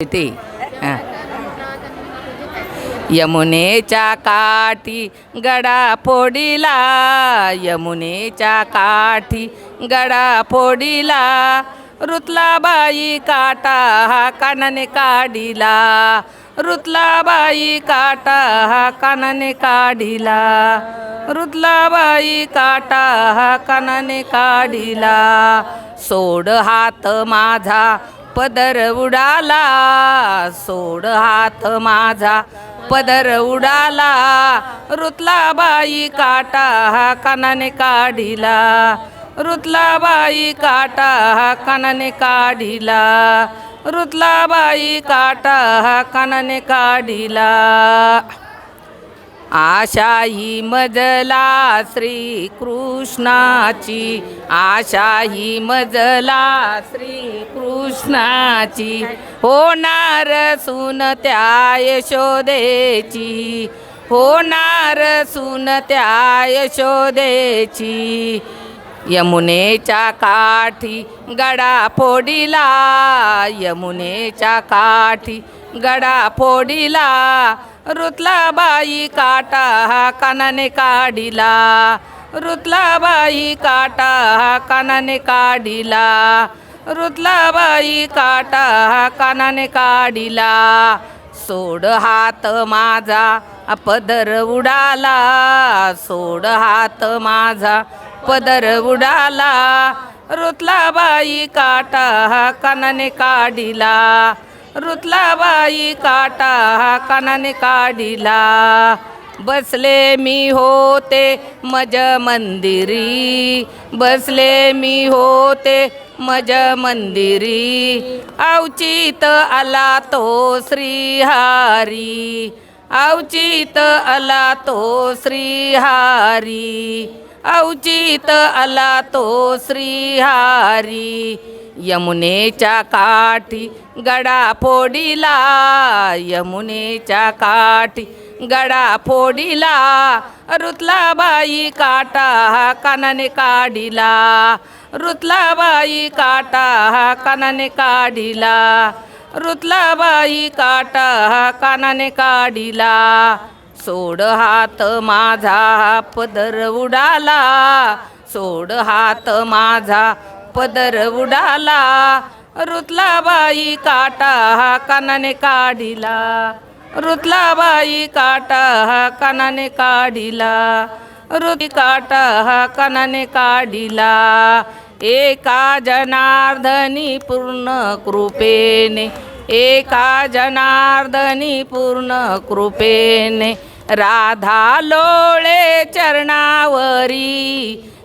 ते यमुनेच्या काठी गडा फोडिला यमुनेच्या काठी गडा फोडिला रुतला बाई काटा हा कानाने काढिला रुतला बाई काटा हा कानाने काढिला रुतला बाई काटा हा कानाने काढिला. सोड हात माझा पदर उडाला सोड हात माझा. पदर उडाला रुतला बाई काटा हा कानाने काढिला. रुतला बाई काटा हा कानाने काढिला. रुतला बाई काटा हा कानाने काढिला. आशाही मजला श्री कृष्णाची आशाही मजला श्री कृष्णाची होणार सुन त्या यशोदेची होणार सुन त्या यशोदेची. यमुनेच्या काठी गडा फोडीला यमुनेच्या काठी गडा फोडीला रुतला बाई काटा हा कानाने काढिला. रुतला बाई काटा हा कानाने काढिला. रुतला बाई काटा हा कानाने काढिला. सोड हात माझा पदर उडाला. सोड हात माझा पदर उडाला. रुतला बाई काटा हा कानाने काढिला. रुतलाबाई काटा हा कानाने काढिला. बसले मी होते मज मंदिरी. बसले मी होते मज मंदिरी. अवचित आला तो श्रीहारी. अवचित आला तो श्रीहारी. अवचित आला तो श्रीहारी. यमुनेच्या काठी गडा फोडीला यमुनेच्या काठी गडा फोडिला रुतला बाई काटा हा कानाने काढिला रुतला बाई काटा हा कानाने काढिला रुतला बाई काटा कानाने काढिला. सोड हात माझा पदर उडाला सोड हात माझा पदर उडाला रुतला बाई काटा हा कानाने काढिला. रुतला बाई काटा हा कानाने काढिला. रुती काटा हा कानाने काढिला. एका जनार्दनी पूर्ण कृपेने एका जनार्दनी पूर्ण कृपेने राधा लोळे चरणावरी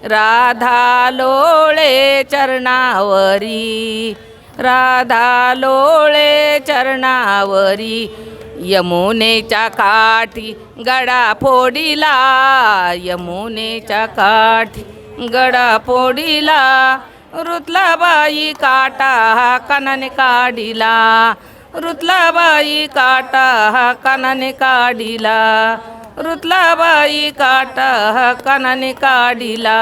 राधा लोळे चरणावरी. राधा लोळे चरणावरी. यमुनेच्या काठी गडा फोडिला. यमुनेच्या काठी गडा फोडिला. रुतलाबाई काटा हा कानाने काढिला. रुतलाबाई काटा हा कानाने काढिला. रुतला बाई काटा कानाने काढिला.